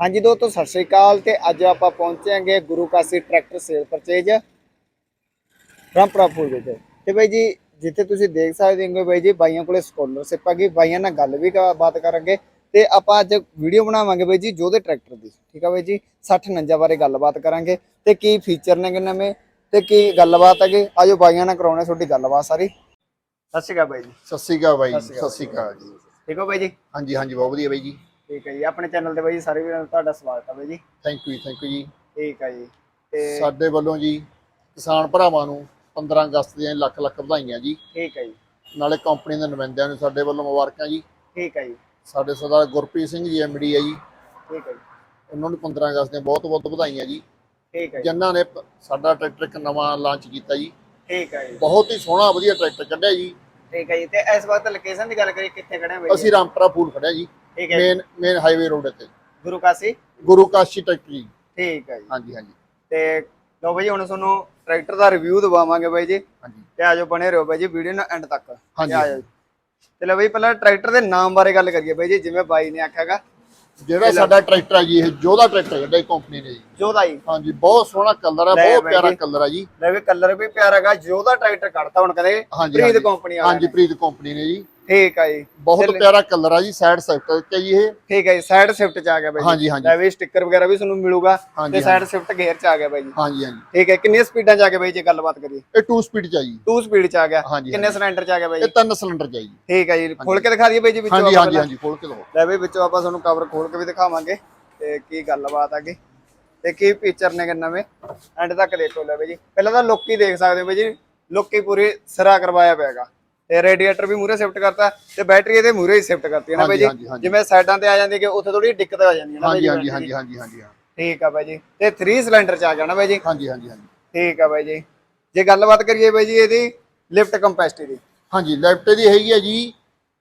ਹਾਂਜੀ ਦੋਸਤੋ ਸਤਿ ਸ਼੍ਰੀ ਅਕਾਲ ਤੇ ਅੱਜ ਆਪਾਂ ਪਹੁੰਚਾਂਗੇ Guru Kashi tractor sale purchase Rampura Phool ਦੇ ਤੇ। ਬਾਈ ਜੀ ਜਿੱਥੇ ਤੁਸੀਂ ਦੇਖ ਸਕਦੇ ਹੋ ਬਾਈ ਜੀ ਬਾਈਆਂ ਕੋਲੇ ਸਕਾਲਰਸ਼ਿਪ ਆ ਗਈ। ਬਾਈਆਂ ਨਾਲ ਗੱਲ ਵੀ ਕ- ਬਾਤ ਕਰਾਂਗੇ ਤੇ ਆਪਾਂ ਅੱਜ ਵੀਡੀਓ ਬਣਾਵਾਂਗੇ ਬਾਈ ਜੀ ਜੋਦੇ ਟਰੈਕਟਰ ਦੀ। ਠੀਕ ਆ ਬਾਈ ਜੀ? 60 49 ਬਾਰੇ ਗੱਲਬਾਤ ਕਰਾਂਗੇ। ਤੇ ਕੀ ਫੀਚਰ ਨੇ ਨਵੇਂ ਤੇ ਕੀ ਗੱਲਬਾਤ ਹੈਗੀ? ਆਜੋ ਬਾਈਆਂ ਨਾਲ ਕਰਾਉਣੇ ਤੁਹਾਡੀ ਗੱਲਬਾਤ ਸਾਰੀ। ਸਤਿ ਸ਼੍ਰੀ ਅਕਾਲ ਬਾਈ ਜੀ। ਸਤਿ ਸ਼੍ਰੀ ਅਕਾਲ ਬਾਈ ਸਤਿ ਸ਼੍ਰੀ ਅਕਾਲ। ਸਤਿ ਸ਼੍ਰੀ ਅਕਾਲ ਜੀ। ਠੀਕ ਹੋ ਬਾਈ ਜੀ? ਹਾਂਜੀ ਹਾਂਜੀ ਬਹੁਤ ਵਧੀਆ ਬਾਈ ਜੀ। ਠੀਕ ਹੈ ਜੀ ਆਪਣੇ ਚੈਨਲ ਤੇ ਬਾਈ ਜੀ ਸਾਰੇ ਵੀਰਾਂ ਦਾ ਤੁਹਾਡਾ ਸਵਾਗਤ ਹੈ ਬਾਈ ਜੀ। ਥੈਂਕ ਯੂ ਥੈਂਕ ਯੂ ਜੀ। ਠੀਕ ਹੈ ਜੀ ਤੇ ਸਾਡੇ ਵੱਲੋਂ ਜੀ ਕਿਸਾਨ ਭਰਾਵਾਂ ਨੂੰ 15 ਅਗਸਤ ਦੀਆਂ ਲੱਖ ਲੱਖ ਵਧਾਈਆਂ ਜੀ। ਠੀਕ ਹੈ ਜੀ। ਨਾਲੇ ਕੰਪਨੀ ਦੇ ਨੁਮਾਇੰਦਿਆਂ ਨੂੰ ਸਾਡੇ ਵੱਲੋਂ ਮੁਬਾਰਕਾਂ ਜੀ। ਠੀਕ ਹੈ ਜੀ। ਸਾਡੇ ਸਰਦਾਰ ਗੁਰਪ੍ਰੀਤ ਸਿੰਘ ਜੀ ਐਮਡੀ ਆ ਜੀ। ਠੀਕ ਹੈ ਜੀ। ਉਹਨਾਂ ਨੂੰ 15 ਅਗਸਤ ਦੀਆਂ ਬਹੁਤ ਬਹੁਤ ਵਧਾਈਆਂ ਜੀ। ਠੀਕ ਹੈ ਜੀ। ਜਿਨ੍ਹਾਂ ਨੇ ਸਾਡਾ ਟਰੈਕਟਰ ਇੱਕ ਨਵਾਂ ਲਾਂਚ ਕੀਤਾ ਜੀ। ਠੀਕ ਹੈ ਜੀ। ਬਹੁਤ ਹੀ ਸੋਹਣਾ ਵਧੀਆ ਟਰੈਕਟਰ ਕੱਢਿਆ ਜੀ। ਠੀਕ ਹੈ ਜੀ ਤੇ ਇਸ ਵਕਤ ਲੋਕੇਸ਼ਨ ਦੀ ਗੱਲ ਕਰੀਏ ਕਿੱਥੇ ਖੜੇ ਹਾਂ? ਅਸੀਂ ਰਾਮਪੁਰਾ ਫੂਲ ਖੜਿਆ ਜੀ। ਠੀਕ ਹੈ ਜੀ। ਮੇਨ ਮੇਨ ਹਾਈਵੇ ਰੋਡ ਤੇ ਗੁਰੂ ਕਾਸੀ? ਗੁਰੂ ਕਾਸ਼ੀ ਟਰੈਕਟਰ ਜੀ ਠੀਕ ਹੈ ਜੀ। ਹਾਂਜੀ ਹਾਂਜੀ। ਤੇ ਲੋ ਬਾਈ ਜੀ ਹੁਣ ਤੁਹਾਨੂੰ ਟਰੈਕਟਰ ਦਾ ਰਿਵਿਊ ਦਵਾਵਾਂਗੇ ਬਾਈ ਜੀ। ਹਾਂਜੀ। ਤੇ ਆਜੋ ਬਣੇ ਰਹੋ ਬਾਈ ਜੀ ਵੀਡੀਓ ਨਾਲ ਐਂਡ ਤੱਕ। ਹਾਂਜੀ। ਆਜੋ ਤੇ ਲੋ ਬਾਈ ਪਹਿਲਾਂ ਟਰੈਕਟਰ ਦੇ ਨਾਮ ਬਾਰੇ ਗੱਲ ਕਰੀਏ ਬਾਈ ਜੀ ਜਿਵੇਂ ਬਾਈ ਨੇ ਆਖਿਆਗਾ ਜਿਹੜਾ ਸਾਡਾ ਟਰੈਕਟਰ ਆ ਜੀ ਇਹ ਜੋਧਾ ਟਰੈਕਟਰ ਕੱਢਿਆ ਕੰਪਨੀ ਨੇ ਜੀ। ਜੋਦਾ ਜੀ। ਹਾਂਜੀ ਬਹੁਤ ਸੋਹਣਾ ਕਲਰ ਹੈ ਬਹੁਤ ਪਿਆਰਾ ਜੀ। ਕਲਰ ਹੈ ਜੀ। ਲੈ ਵੀ ਕਲਰ ਵੀ ਪਿਆਰਾ ਹੈਗਾ ਜੋਦਾ ਟਰੈਕਟਰ ਕੱਢਤਾ ਹੁਣ ਕਹਿੰਦੇ ਪ੍ਰੀਤ। ਕੰਪਨੀ ਵਾਲਾ ਹਾਂਜੀ ਪ੍ਰੀਤ ਕੰਪਨੀ ਨੇ ਜੀ। ਠੀਕ ਹੈ ਜੀ। ਬਹੁਤ ਪਿਆਰਾ ਕਲਰ ਆ ਜੀ ਸਾਈਡ ਸੈਕਟਰ ਤੇ ਜੀ ਇਹ। ਠੀਕ ਹੈ ਜੀ ਸਾਈਡ ਸ਼ਿਫਟ ਚ ਆ ਗਿਆ ਬਾਈ ਜੀ। ਹਾਂਜੀ, ਹਾਂਜੀ। ਲੈ ਵੀ ਸਟicker ਵਗੈਰਾ ਵੀ ਤੁਹਾਨੂੰ ਮਿਲੂਗਾ ਤੇ ਸਾਈਡ ਸ਼ਿਫਟ ਗੇਅਰ ਚ ਆ ਗਿਆ ਬਾਈ ਜੀ। ਹਾਂਜੀ ਹਾਂਜੀ। ਠੀਕ ਹੈ ਕਿੰਨੀਆਂ ਸਪੀਡਾਂ ਚ ਆ ਗਿਆ ਬਾਈ ਜੀ ਗੱਲਬਾਤ ਕਰੀਏ? ਇਹ 2 ਸਪੀਡ ਚ ਆ ਜੀ। 2 ਸਪੀਡ ਚ ਆ ਗਿਆ। ਕਿੰਨੇ। ਸਿਲੰਡਰ ਚ ਆ ਗਿਆ ਬਾਈ ਇਹ ਤਿੰਨ ਸਿਲੰਡਰ ਚ ਆ ਜੀ। ਠੀਕ ਹੈ ਜੀ ਖੋਲ ਕੇ ਦਿਖਾ ਦਈਏ ਬਾਈ ਜੀ ਵਿੱਚੋਂ ਹਾਂਜੀ ਹਾਂਜੀ? ਹਾਂਜੀ ਖੋਲ ਕੇ ਦਿਓ ਲੈ ਬਈ ਵਿੱਚੋਂ ਆਪਾਂ ਤੁਹਾਨੂੰ ਕਵਰ ਖੋਲ ਕੇ ਵੀ ਦਿਖਾਵਾਂਗੇ ਤੇ ਕੀ ਗੱਲਬਾਤ ਆਗੇ ਤੇ ਕੀ ਫੀਚਰ ਨੇ ਨਵੇਂ? ਐਂਡ ਤੱਕ ਦੇਖੋ ਲੈ ਬਈ ਜੀ। ਪਹਿਲਾਂ ਤਾਂ ਲੋਕੀ ਦੇਖ ਸਕਦੇ ਹੋ ਬਈ ਜੀ ਲੋਕੀ ਪੂਰੀ ਸਿਰਾ ਕਰਵਾਇਆ ਪਿਆਗਾ ਤੇ ਰੇਡੀਏਟਰ ਵੀ ਮੂਰੇ ਸ਼ਿਫਟ ਕਰਤਾ ਤੇ ਬੈਟਰੀ ਇਹਦੇ ਮੂਰੇ ਹੀ ਸ਼ਿਫਟ ਕਰਤੀ ਹੈ ਨਾ ਬਈ ਜੀ। ਜਿਵੇਂ ਸਾਈਡਾਂ ਤੇ ਆ ਜਾਂਦੀ ਕਿ ਉੱਥੇ ਥੋੜੀ ਦਿੱਕਤ ਆ ਜਾਂਦੀ ਹੈ ਨਾ ਹਾਂਜੀ ਜੀ? ਹਾਂਜੀ ਹਾਂਜੀ ਦੀ। ਹਾਂਜੀ ਹਾਂਜੀ। ਠੀਕ ਆ ਬਾਈ ਜੀ। ਤੇ 3 ਸਿਲੰਡਰ ਚ ਆ ਗਿਆ ਨਾ ਬਾਈ ਜੀ? ਹਾਂਜੀ ਹਾਂਜੀ ਹਾਂਜੀ। ਠੀਕ ਆ ਬਾਈ ਜੀ। ਜੇ ਗੱਲਬਾਤ ਕਰੀਏ ਬਾਈ ਜੀ ਇਹਦੀ ਲਿਫਟ ਕੰਪੈਸਿਟੀ ਦੀ। ਹਾਂਜੀ ਲੈਫਟ ਦੀ ਹੈਗੀ ਹੈ ਜੀ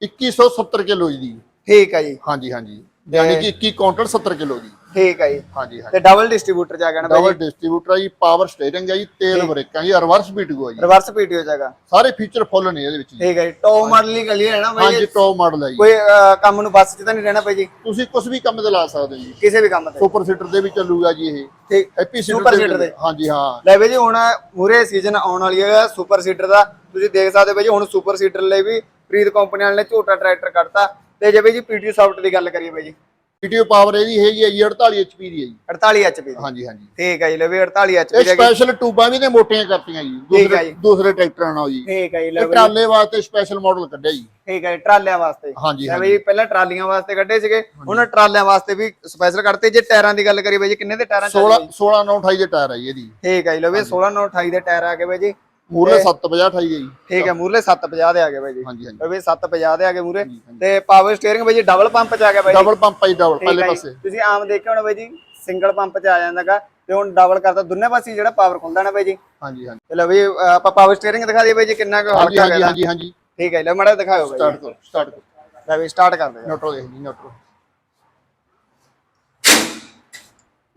2170 ਕਿਲੋ ਜੀ ਠੀਕ ਆ ਜੀ। ਹਾਂਜੀ ਹਾਂਜੀ। ਯਾਨੀ ਕਿ 21 ਕਾਊਂਟਰ 70 ਕਿਲੋ ਜੀ ਠੀਕ ਆ ਜੀ। ਹਾਂਜੀ ਹਾਂਜੀ। ਤੇ ਡਬਲ ਡਿਸਟ੍ਰੀਬਿਊਟਰ ਆ ਗਿਆ ਨਾ ਬਾਈ ਡਬਲ ਡਿਸਟ੍ਰੀਬਿਊਟਰ ਆ ਜੀ ਪਾਵਰ ਸਟੀਅਰਿੰਗ ਹੈ ਜੀ ਤੇਲ ਬ੍ਰੇਕਾਂ ਜੀ ਰਿਵਰਸ ਬੀਟੂ ਆ ਜੀ। ਰਿਵਰਸ ਪੀਟੀਓ ਹੈਗਾ ਸਾਰੇ ਫੀਚਰ ਫੁੱਲ ਨੇ ਇਹਦੇ ਵਿੱਚ ਜੀ। ਠੀਕ ਹੈ ਜੀ ਟੌਪ ਮਾਡਲ ਹੀ ਗਲੀ ਹੈ ਨਾ ਬਾਈ ਹਾਂਜੀ ਟੌਪ ਮਾਡਲ ਹੈ ਜੀ। ਕੋਈ ਕੰਮ ਨੂੰ ਬੱਸ 'ਚ ਤਾਂ ਨਹੀਂ ਰਹਿਣਾ ਭਾਈ ਜੀ। ਤੁਸੀਂ ਕੁਝ ਵੀ ਕੰਮ ਤੇ ਲਾ ਸਕਦੇ ਹੋ ਜੀ। ਕਿਸੇ ਵੀ ਕੰਮ ਤੇ। ਸੁਪਰ ਸੀਟਰ ਦੇ ਵੀ ਚੱਲੂਗਾ ਜੀ ਇਹ। ਠੀਕ। ਹੈਪੀ ਸੀਟਰ ਦੇ ਹਾਂਜੀ ਹਾਂ। ਲੈ ਬਈ ਜੀ ਹੁਣ ਮੂਰੇ ਸੀਜ਼ਨ ਆਉਣ ਵਾਲੀ ਹੈ ਸੁਪਰ ਸੀਟਰ ਦਾ। ਤੁਸੀਂ ਦੇਖ ਸਕਦੇ ਹੋ ਬਈ ਜੀ ਹੁਣ ਸੁਪਰ ਸੀਟਰ ਲਈ ਵੀ ਪ੍ਰੀਤ ਕੰਪਨੀ ਵਾਲੇ ਨੇ ਝੋਟਾ ਟਰੈਕਟਰ ਕੱਢਤਾ। ਤੇ ਜੇ ਬਈ ਜੀ ਪੀਟੀਓ ਸੌਫਟ ਦੀ ਗੱਲ ਕਰੀਏ ਬਈ ਜੀ। ਵੀਡੀਓ ਪਾਵਰ ਇਹਦੀ ਹੈਗੀ ਹੈ ਜੀ 48 HP ਦੀ ਹੈ ਜੀ। 48 HP ਦੀ। ਹਾਂਜੀ ਹਾਂਜੀ। ਠੀਕ ਹੈ ਜੀ ਲੈ ਵੀ 48 ਇਹ HP ਦੀ। ਸਪੈਸ਼ਲ ਟੂਬਾਂ ਵੀ ਨੇ ਮੋਟੀਆਂ ਕਰਤੀਆਂ ਜੀ ਹੈ ਦੂਸਰੇ ਟਰੈਕਟਰਾਂ ਨਾਲ ਜੀ। ਠੀਕ ਹੈ ਜੀ ਲੈ ਇਹ ਬਈ ਟਰਾਲੇ ਵਾਸਤੇ ਸਪੈਸ਼ਲ ਮਾਡਲ ਕੱਢਿਆ ਜੀ। ਠੀਕ ਹੈ ਜੀ ਟਰਾਲਿਆਂ ਵਾਸਤੇ। ਹਾਂਜੀ, ਲੈ ਬਈ ਪਹਿਲਾਂ ਟਰਾਲੀਆਂ ਵਾਸਤੇ ਕੱਢੇ ਸੀਗੇ ਹੁਣ ਟਰਾਲਿਆਂ ਵਾਸਤੇ ਵੀ ਸਪੈਸ਼ਲ ਕੱਢਤੇ ਜੇ ਟਾਇਰਾਂ ਦੀ ਗੱਲ ਕਰੀਏ ਬਈ ਜੀ ਕਿੰਨੇ ਦੇ ਟਾਇਰਾਂ ਚ 16 16 9 28 ਦੇ ਟਾਇਰ ਹੈ ਜੀ ਇਹਦੀ। ਠੀਕ ਹੈ ਜੀ ਲੈ ਵੀ 16 9 28 ਦੇ ਟਾਇਰ ਆ ਗਏ ਬਈ ਜੀ। ਮੂਰੇ 750 28 ਹੈ ਜੀ। ਠੀਕ ਹੈ ਮੂਰਲੇ 750 ਦੇ ਆ ਗਏ ਬਾਈ ਜੀ। ਹਾਂਜੀ ਹਾਂਜੀ। ਵੀ 750 ਦੇ ਆ ਗਏ ਮੂਰੇ। ਤੇ ਪਾਵਰ ਸਟੀਅਰਿੰਗ ਬਾਈ ਜੀ ਡਬਲ ਪੰਪ ਚ ਆ ਗਿਆ ਬਾਈ ਡਬਲ ਪੰਪ ਹੈ ਡਬਲ ਪਹਿਲੇ ਹੈ। ਪਾਸੇ। ਤੁਸੀਂ ਆਮ ਦੇਖਿਆ ਹੋਣਾ ਬਾਈ ਜੀ ਸਿੰਗਲ ਪੰਪ ਚ ਆ ਜਾਂਦਾਗਾ ਤੇ ਹੁਣ ਡਬਲ ਕਰਤਾ ਦੋਨੇ ਪਾਸੇ ਜਿਹੜਾ ਪਾਵਰ ਖੁੱਲਦਾ ਨਾ ਬਾਈ ਜੀ। ਹਾਂਜੀ ਹਾਂਜੀ। ਲਓ ਵੀ ਆਪਾਂ ਪਾਵਰ ਸਟੀਅਰਿੰਗ ਦਿਖਾ ਦਈਏ ਬਾਈ ਜੀ ਕਿੰਨਾ ਕੁ ਹਲਕਾ ਹੈਗਾ। ਹਾਂਜੀ ਹਾਂਜੀ। ਠੀਕ ਹੈ ਲੈ ਮੜਾ ਦਿਖਾਓ ਬਾਈ ਸਟਾਰਟ ਕਰੋ ਸਟਾਰਟ ਕਰੋ। ਲੈ ਵੀ ਸਟਾਰਟ ਕਰਦੇ ਹਾਂ। ਨਿਊਟਰਲ ਦੇਖ ਜੀ ਨਿਊਟਰਲ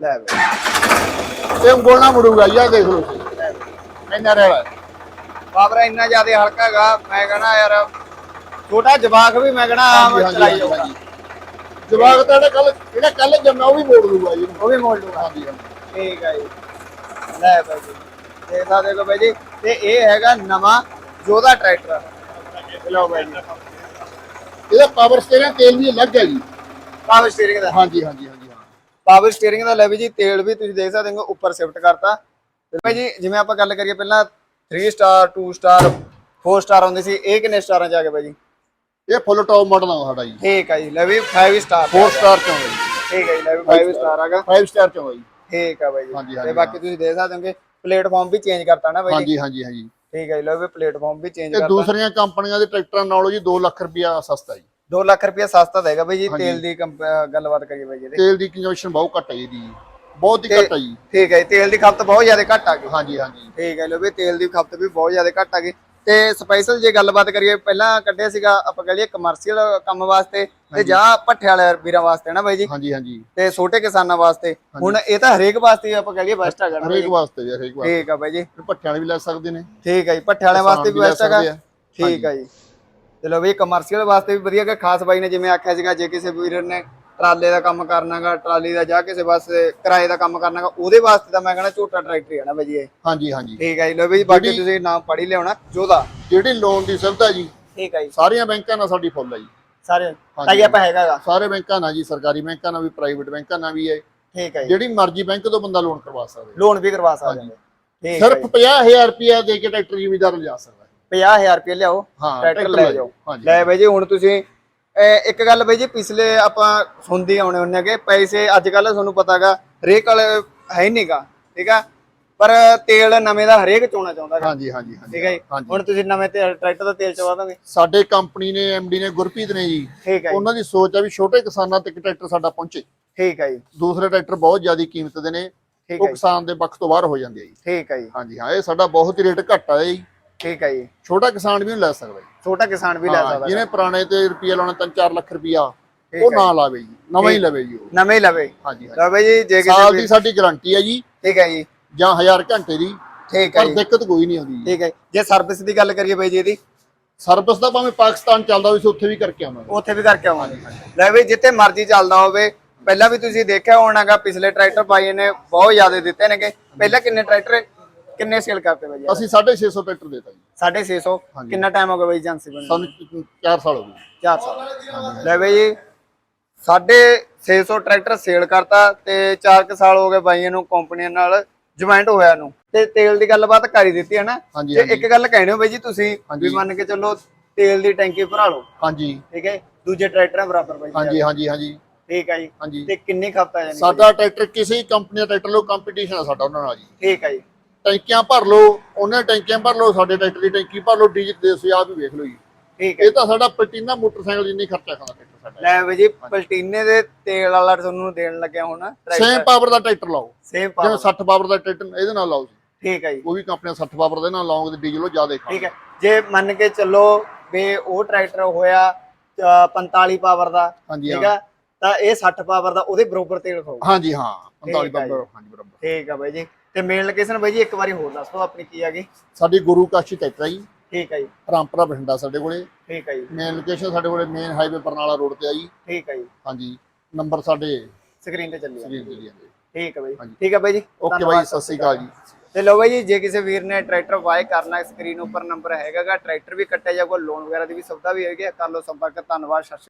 ਲੈ ਬਾਈ। ਇਹ ਉਂਗਲ ਨਾਲ ਮੁੜੂਗਾ ਆਹ ਦੇਖ ਲਓ। ਤੁਸੀਂ ਇੰਨਾ ਰਹਿ ਪਾਵਰ ਇੰਨਾ ਜ਼ਿਆਦਾ ਹਲਕਾ ਹੈਗਾ ਮੈਂ ਕਹਣਾ ਯਾਰ ਛੋਟਾ ਜਵਾਕ ਵੀ ਮੈਂ ਕਹਣਾ ਆਮ ਚਲਾਈ ਜਾਊਗਾ। ਜਵਾਕ ਤਾਂ ਇਹਦਾ ਕੱਲ ਜਿਹੜਾ ਕੱਲ ਜੰਮਿਆ ਉਹ ਵੀ ਮੋੜ ਦੂਗਾ ਜੀ। ਉਹ ਵੀ ਮੋੜ ਲੂਗਾ ਹਾਂਜੀ ਠੀਕ ਹੈ ਜੀ। ਲੈ ਬਾਈ ਜੀ ਦੇਖ ਸਕਦੇ ਹੋ ਬਾਈ ਜੀ ਤੇ ਇਹ ਹੈਗਾ ਨਵਾਂ ਜੋਧਾ ਟਰੈਕਟਰ। ਲਓ ਬਾਈ ਜੀ। ਇਹਦਾ ਪਾਵਰ ਸਟੀਅਰਿੰਗ ਤੇਲ ਵੀ ਅਲੱਗ ਹੈ ਜੀ। ਪਾਵਰ ਸਟੀਅਰਿੰਗ ਦਾ। ਹਾਂਜੀ ਹਾਂਜੀ ਹਾਂਜੀ ਹਾਂ। ਪਾਵਰ ਸਟੀਅਰਿੰਗ ਦਾ ਲੈ ਵੀ ਜੀ ਤੇਲ ਵੀ ਤੁਸੀਂ ਦੇਖ ਸਕਦੇ ਹੋ ਉੱਪਰ ਸ਼ਿਫਟ ਕਰਤਾ। ਤੇ ਬਾਈ ਜੀ ਜਿਵੇਂ ਆਪਾਂ ਗੱਲ ਕਰੀਏ ਪਹਿਲਾਂ 3 ਸਟਾਰ 2 ਸਟਾਰ 4 ਸਟਾਰ ਹੁੰਦੇ ਸੀ। ਇਹ ਕਿੰਨੇ ਸਟਾਰਾਂ ਚ ਆ ਗਏ ਬਾਈ ਜੀ? ਇਹ ਫੁੱਲ ਟੌਪ ਮਾਡਲ ਆ ਸਾਡਾ ਜੀ। ਠੀਕ ਹੈ ਜੀ। ਲੈ ਵੀ 5 ਸਟਾਰ 4 ਸਟਾਰ ਚੋਂ ਜੀ। ਠੀਕ ਹੈ ਜੀ ਲੈ ਵੀ 5 ਸਟਾਰ ਆਗਾ 5 ਸਟਾਰ ਚੋਂ ਜੀ। ਠੀਕ ਹੈ ਬਾਈ ਜੀ। ਤੇ ਬਾਕੀ ਤੁਸੀਂ ਦੇਖ ਸਕਦੇ ਹੋਗੇ ਪਲੇਟਫਾਰਮ ਵੀ ਚੇਂਜ ਕਰਤਾ ਨਾ ਬਾਈ ਜੀ। ਹਾਂਜੀ ਹਾਂਜੀ ਹਾਂਜੀ। ਠੀਕ ਹੈ ਜੀ ਲੈ ਵੀ ਪਲੇਟਫਾਰਮ ਵੀ ਚੇਂਜ ਕਰਤਾ। ਦੂਸਰੀਆਂ ਕੰਪਨੀਆਂ ਦੇ ਟਰੈਕਟਰਾਂ ਨਾਲੋਂ ਜੀ 2 ਲੱਖ ਰੁਪਿਆ ਸਸਤਾ ਜੀ। 2 ਲੱਖ ਰੁਪਇਆ ਸਸਤਾ ਦੇਗਾ ਬਾਈ ਜੀ। ਤੇਲ ਦੀ ਗੱਲਬਾਤ ਕਰੀਏ ਬਾਈ ਜੀ ਤੇਲ ਦੀ ਕੰਜਮਪਸ਼ਨ ਬਹੁਤ ਘੱਟ ਹੈ ਜੀ ਬਹੁਤ ਹੀ ਘੱਟ ਜੀ। ਠੀਕ ਹੈ ਤੇਲ ਦੀ ਖਪਤ ਬਹੁਤ ਜ਼ਿਆਦਾ ਘੱਟ ਆ ਗਈ। ਹਾਂਜੀ ਹਾਂਜੀ। ਠੀਕ ਹੈ ਲੋ ਵੀ ਤੇਲ ਦੀ ਖਪਤ ਵੀ ਬਹੁਤ ਜ਼ਿਆਦਾ ਘੱਟ ਆ ਗਈ। ਤੇ ਸਪੈਸ਼ਲ ਜੇ ਗੱਲਬਾਤ ਕਰੀਏ ਪਹਿਲਾਂ ਕੱਢਿਆ ਸੀਗਾ ਆਪਾਂ ਕਹ ਲਈਏ ਕਮਰਸ਼ੀਅਲ ਕੰਮ ਵਾਸਤੇ। ਤੇ ਜਾਂ ਭੱਠੇ ਵਾਲੇ ਵੀਰਾਂ ਵਾਸਤੇ ਨਾ ਬਾਈ ਜੀ? ਹਾਂਜੀ ਹਾਂਜੀ। ਤੇ ਛੋਟੇ ਕਿਸਾਨਾਂ ਵਾਸਤੇ। ਹੁਣ ਇਹ ਤਾਂ ਹਰੇਕ ਵਾਸਤੇ ਆਪਾਂ ਕਹ ਲਈਏ ਬੈਸਟ ਹੈਗਾ ਹਰੇਕ। ਵਾਸਤੇ ਜੀ ਹਰੇਕ ਵਾਸਤੇ। ਠੀਕ ਆ ਬਾਈ ਜੀ। ਭੱਠਿਆਂ ਵਾਲੇ ਵੀ ਲੈ ਸਕਦੇ ਨੇ। ਠੀਕ ਹੈ ਜੀ ਭੱਠੇ ਵਾਲਿਆਂ ਵਾਸਤੇ ਵੀ ਬੈਸਟ ਹੈਗਾ। ਆ। ਠੀਕ ਹੈ ਜੀ। ਚਲੋ ਵੀ ਕਮਰਸ਼ੀਅਲ ਵਾਸਤੇ ਵੀ ਵਧੀਆ ਹੈਗਾ। ਖਾਸ ਬਾਈ ਨੇ ਜਿਵੇਂ ਆਖਿਆ ਸੀਗਾ ਜੇ ਕਿਸੇ ਵੀਰ ਨੇ ਟਰਾਲੇ ਦਾ ਕੰਮ ਕਰਨਾਗਾ ਟਰਾਲੀ ਦਾ ਜਾਂ ਕਿਸੇ ਵਾਸਤੇ ਕਿਰਾਏ ਦਾ ਕੰਮ ਕਰਨਾਗਾ ਉਹਦੇ ਵਾਸਤੇ ਤਾਂ ਮੈਂ ਕਹਿੰਦਾ ਝੋਟਾ ਟਰੈਕਟਰ ਹੀ ਹੈ ਨਾ ਬਾਈ ਜੀ ਇਹ। ਹਾਂਜੀ ਹਾਂਜੀ। ਠੀਕ ਹੈ ਜੀ। ਲੋ ਬਈ ਬਾਕੀ ਜਿਹੜੀ- ਤੁਸੀਂ ਨਾਮ ਪੜ੍ਹ ਹੀ ਲਿਆਉਣਾ ਜੋਦਾ ਜਿਹੜੀ ਲੋਨ ਦੀ ਸੁਵਿਧਾ ਜੀ ਠੀਕ ਹੈ ਜੀ। ਸਾਰੀਆਂ ਬੈਂਕਾਂ ਨਾਲ ਸਾਡੀ ਫੁੱਲ ਹੈ ਜੀ। ਸਾਰੇ ਟਾਈ ਅਪ ਹੈਗਾਗਾ। ਸਾਰੇ ਬੈਂਕਾਂ ਨਾਲ ਜੀ ਸਰਕਾਰੀ ਬੈਂਕਾਂ ਨਾਲ ਵੀ ਪ੍ਰਾਈਵੇਟ ਬੈਂਕਾਂ ਨਾਲ ਵੀ ਹੈ ਠੀਕ ਹੈ ਜੀ। ਜਿਹੜੀ ਮਰਜ਼ੀ ਬੈਂਕ ਤੋਂ ਬੰਦਾ ਲੋਨ ਕਰਵਾ ਸਕਦਾ। ਹੈ। ਲੋਨ ਵੀ ਕਰਵਾ ਸਕਦੇ। ਹੋ ਠੀਕ ਹੈ ਸਿਰਫ 50000 ਰੁਪਇਆ ਦੇ ਕੇ ਟਰੈਕਟਰ ਜ਼ਿਮੀਦਾਰ ਲਿਜਾ ਸਕਦਾ। ਹੈ 50000 ਰੁਪਏ ਲਿਆਓ ਹਾਂ ਟਰੈਕਟਰ ਲੈ ਜਾਓ। ਹਾਂਜੀ। ਲੈ ਬਾਈ ਜੀ ਹੁਣ ਤੁਸੀਂ ਇੱਕ ਗੱਲ ਬਾਈ ਜੀ ਪਿਛਲੇ ਆਪਾਂ ਸੁਣਦੇ ਆਉਣੇ ਹੁੰਨੇ ਕਿ ਪੈਸੇ ਅੱਜ ਕੱਲ ਤੁਹਾਨੂੰ ਪਤਾਗਾ ਹਰੇਕ ਵਾਲੇ ਹੈ ਨਹੀਂਗਾ ਠੀਕ ਆ? ਪਰ ਤੇਲ ਨਵੇਂ ਦਾ ਹਰੇਕ ਚੋਣਾ ਚਾਹੁੰਦਾ। ਹਾਂਜੀ ਹਾਂਜੀ ਠੀਕ ਹੈ ਜੀ। ਹੁਣ ਤੁਸੀਂ ਨਵੇਂ ਤੇ ਟਰੈਕਟਰ ਦਾ ਤੇਲ ਚਵਾ ਦੋਗੇ? ਸਾਡੇ ਕੰਪਨੀ ਨੇ ਐਮਡੀ ਨੇ ਗੁਰਪ੍ਰੀਤ ਨੇ ਜੀ। ਠੀਕ ਹੈ ਜੀ। ਉਹਨਾਂ ਦੀ ਸੋਚ ਆ ਵੀ ਛੋਟੇ ਕਿਸਾਨਾਂ ਤੱਕ ਟਰੈਕਟਰ ਸਾਡਾ ਪਹੁੰਚੇ। ਠੀਕ ਹੈ ਜੀ। ਦੂਸਰੇ ਟਰੈਕਟਰ ਬਹੁਤ ਜ਼ਿਆਦਾ ਕੀਮਤ ਦੇ ਨੇ। ਠੀਕ ਉਹ ਕਿਸਾਨ ਦੇ ਪੱਖ ਤੋਂ ਬਾਹਰ ਹੋ ਜਾਂਦੇ ਆ ਜੀ। ਠੀਕ ਹੈ ਜੀ। ਹਾਂਜੀ ਹਾਂ ਇਹ ਸਾਡਾ ਬਹੁਤ ਹੀ ਰੇਟ ਘੱਟ ਆ ਜੀ। ਠੀਕ ਹੈ ਜੀ। ਛੋਟਾ ਕਿਸਾਨ ਵੀ ਲੈ ਸਕਦਾ ਜੀ। ਛੋਟਾ ਕਿਸਾਨ ਵੀ ਲੈ ਹਾਂ, ਸਕਦਾ ਜਿਹਨੇ ਪੁਰਾਣੇ ਤੇ ਰੁਪਈਆ ਲਾਉਣਾ 3-4 ਲੱਖ ਰੁਪਈਆ ਠੀਕ ਉਹ ਹੈ ਨਾ ਲਾਵੇ ਜੀ। ਨਵਾਂ ਹੀ ਲਵੇ ਜੀ ਉਹ। ਨਵੇਂ ਹੀ ਲਵੇ। ਹਾਂਜੀ ਹਾਂਜੀ। ਬਾਈ ਜੀ ਜੇ ਸਾਲ ਕਿਸੇ ਦੀ ਸਾਡੀ ਗਾਰੰਟੀ ਹੈ ਜੀ। ਠੀਕ ਹੈ ਜੀ। ਜਾਂ 1000 ਘੰਟੇ ਦੀ। ਠੀਕ ਹੈ ਪਰ ਜੀ। ਦਿੱਕਤ ਕੋਈ ਨਹੀਂ ਆਉਂਦੀ ਜੀ। ਠੀਕ ਹੈ। ਜੇ ਸਰਵਿਸ ਦੀ ਗੱਲ ਕਰੀਏ ਬਾਈ ਜੀ ਇਹਦੀ। ਸਰਵਿਸ ਦਾ ਭਾਵੇਂ ਪਾਕਿਸਤਾਨ ਚੱਲਦਾ ਹੋਵੇ ਅਸੀਂ ਉੱਥੇ ਵੀ ਕਰਕੇ ਆਵਾਂਗੇ। ਉੱਥੇ ਵੀ ਕਰਕੇ ਆਵਾਂਗੇ। ਲੈ ਬਈ ਜਿੱਥੇ ਮਰਜ਼ੀ ਚੱਲਦਾ ਹੋਵੇ ਪਹਿਲਾਂ ਵੀ ਤੁਸੀਂ ਦੇਖਿਆ ਹੋਣਾਗਾ ਪਿਛਲੇ ਟਰੈਕਟਰ ਪਾਈ ਨੇ ਬਹੁਤ ਜ਼ਿਆਦਾ ਦਿੱਤੇ ਨੇਗੇ। ਪਹਿਲਾਂ ਕਿੰਨੇ ਟਰੈਕਟਰ ਕਿੰਨੇ ਸੇਲ ਕਰਤੇ ਬਾਈ ਅਸੀਂ 650 ਟਰੈਕਟਰ ਦੇਤਾ ਜੀ। 650 ਕਿੰਨਾ ਟਾਈਮ ਹੋ ਗਿਆ ਬਾਈ ਏਜੰਸੀ ਬਣੀ ਸਾਨੂੰ 4 ਸਾਲ ਹੋ ਗਏ। 4 ਸਾਲ। ਲੈ ਬਈ ਜੀ 650 ਟਰੈਕਟਰ ਸੇਲ ਕਰਤਾ ਤੇ 4 ਸਾਲ ਹੋ ਗਏ ਬਾਈਆਂ ਨੂੰ ਕੰਪਨੀਆਂ ਨਾਲ ਜੁਆਇੰਟ ਹੋਇਆ ਨੂੰ। ਤੇ ਤੇਲ ਦੀ ਗੱਲਬਾਤ ਕਰ ਦਿੱਤੀ ਹੈ ਨਾ? ਹਾਂਜੀ, ਤੇ ਹਾਂਜੀ। ਇੱਕ ਗੱਲ ਕਹਿਣੀ ਹੋ ਬਾਈ ਜੀ ਤੁਸੀਂ ਵੀ ਹਾਂਜੀ। ਮੰਨ ਕੇ ਚੱਲੋ ਤੇਲ ਦੀ ਟੈਂਕੀ ਭਰਾ ਲਓ। ਹਾਂਜੀ। ਠੀਕ ਹੈ? ਦੂਜੇ ਟਰੈਕਟਰਾਂ ਬਰਾਬਰ ਬਾਈ। ਹਾਂਜੀ ਹਾਂਜੀ ਹਾਂਜੀ। ਠੀਕ ਹੈ ਜੀ। ਹਾਂਜੀ। ਤੇ ਕਿੰਨੀ ਖਪਤ ਆ ਜਾਣੀ ਸਾਡਾ ਟਰੈਕਟਰ ਕਿਸੇ ਕੰਪਨੀ ਦਾ ਟਰੈਕਟਰ ਲੋ ਕੰਪੀਟੀਸ਼ਨ ਆ ਸਾਡਾ ਉਹਨਾਂ ਨਾਲ ਜੀ। ਠੀਕ ਹੈ ਜੀ। ਟੈਂਕੀਆਂ ਭਰ ਲਓ ਉਹਨਾਂ ਟੈਂਕੀਆਂ ਭਰ ਲਓ ਸਾਡੇ ਟਰੈਕਟਰ ਦੀ ਟੈਂਕੀ ਭਰ ਲਓ ਡੀਜ਼ਲ ਦੇ ਤੁਸੀਂ ਆਪ ਹੀ ਵੇਖ ਲਓ ਜੀ। ਠੀਕ ਹੈ ਇਹ ਤਾਂ ਸਾਡਾ ਪਲਟੀਨਾ ਮੋਟਰਸਾਈਕਲ ਜਿੰਨੀ ਖਰਚਾ ਖਾਂਦਾ ਟਰੈਕਟਰ ਸਾਡਾ ਲੈ ਬਈ ਜੀ ਪਲਟੀਨੇ ਦੇ ਤੇਲ ਵਾਲਾ ਤੁਹਾਨੂੰ ਦੇਣ ਲੱਗਿਆ ਹੋਣਾ ਸੇਮ ਪਾਵਰ ਦਾ ਟਰੈਕਟਰ ਲਾਓ। ਸੇਮ ਜਿਵੇਂ 60 ਪਾਵਰ ਦਾ ਟਰੈਕਟਰ ਇਹਦੇ ਨਾਲ ਲਾਓ ਜੀ। ਠੀਕ ਹੈ ਜੀ। ਕੋਈ ਵੀ ਕੰਪਨੀ 60 ਪਾਵਰ ਦੇ ਨਾਲ ਲਾਓਗੇ ਤੇ ਡੀਜ਼ਲ ਉਹ ਜ਼ਿਆਦਾ ਖਾਂਦਾ ਠੀਕ ਹੈ। ਜੇ ਮੰਨ ਕੇ ਚੱਲੋ ਵੀ ਉਹ ਟਰੈਕਟਰ ਹੋਇਆ ਅ, 45 ਪਾਵਰ ਦਾ ਠੀਕ ਆ ਤਾਂ ਇਹ 60 ਪਾਵਰ ਦਾ ਉਹਦੇ ਬਰੋਬਰ ਤੇਲ ਖਾਊਗਾ ਹਾਂਜੀ ਹਾਂ। 45 ਠੀਕ ਹੈ ਜੀ। ਪਾਵਰ ਹਾਂਜੀ ਬਰਾਬਰ। ਠੀਕ ਆ ਬਾਈ ਜੀ। ਤੇ ਮੇਨ ਲੋਕੇਸ਼ਨ ਬਾਈ ਜੀ ਇੱਕ ਵਾਰੀ ਹੋਰ ਦੱਸ ਦਿਓ ਆਪਣੀ ਕੀ ਹੈਗੀ ਸਾਡੀ ਗੁਰੂ ਕਾਸ਼ੀ ਟਰੈਕਟਰ ਆ ਜੀ। ਠੀਕ ਹੈ ਜੀ। ਰਾਮਪੁਰਾ ਬਠਿੰਡਾ ਸਾਡੇ ਕੋਲੇ। ਠੀਕ ਹੈ ਜੀ। ਮੇਨ ਲੋਕੇਸ਼ਨ ਸਾਡੇ ਕੋਲੇ ਮੇਨ ਹਾਈਵੇ ਬਰਨਾਲਾ ਰੋਡ ਤੇ ਆ ਜੀ। ਠੀਕ ਹੈ ਜੀ। ਹਾਂਜੀ ਨੰਬਰ ਸਾਡੇ ਸਕਰੀਨ ਤੇ ਚੱਲੀ ਸਕਰੀਨ ਤੇ ਜੀ ਜਾਂਦੇ ਠੀਕ ਹੈ ਬਾਈ। ਠੀਕ ਹੈ ਬਾਈ ਜੀ। ਓਕੇ। ਬਾਈ ਸਤਿ ਸ਼੍ਰੀ ਅਕਾਲ ਜੀ। ਤੇ ਲੋ ਬਾਈ ਜੀ ਜੇ ਕਿਸੇ ਵੀਰ ਨੇ ਟਰੈਕਟਰ ਬਾਏ ਕਰਨਾ ਸਕਰੀਨ ਉੱਪਰ ਨੰਬਰ ਹੈਗਾਗਾ ਟਰੈਕਟਰ ਵੀ ਕੱਟਿਆ ਜਾਊਗਾ ਲੋਨ ਵਗੈਰਾ ਦੀ ਵੀ ਸੁਵਿਧਾ ਵੀ ਹੈਗੀ ਹੈ ਕਰ ਲਓ ਸੰਪਰਕ ਧੰਨਵਾਦ ਸਤਿ ਸ਼੍ਰੀ ਅਕਾਲ।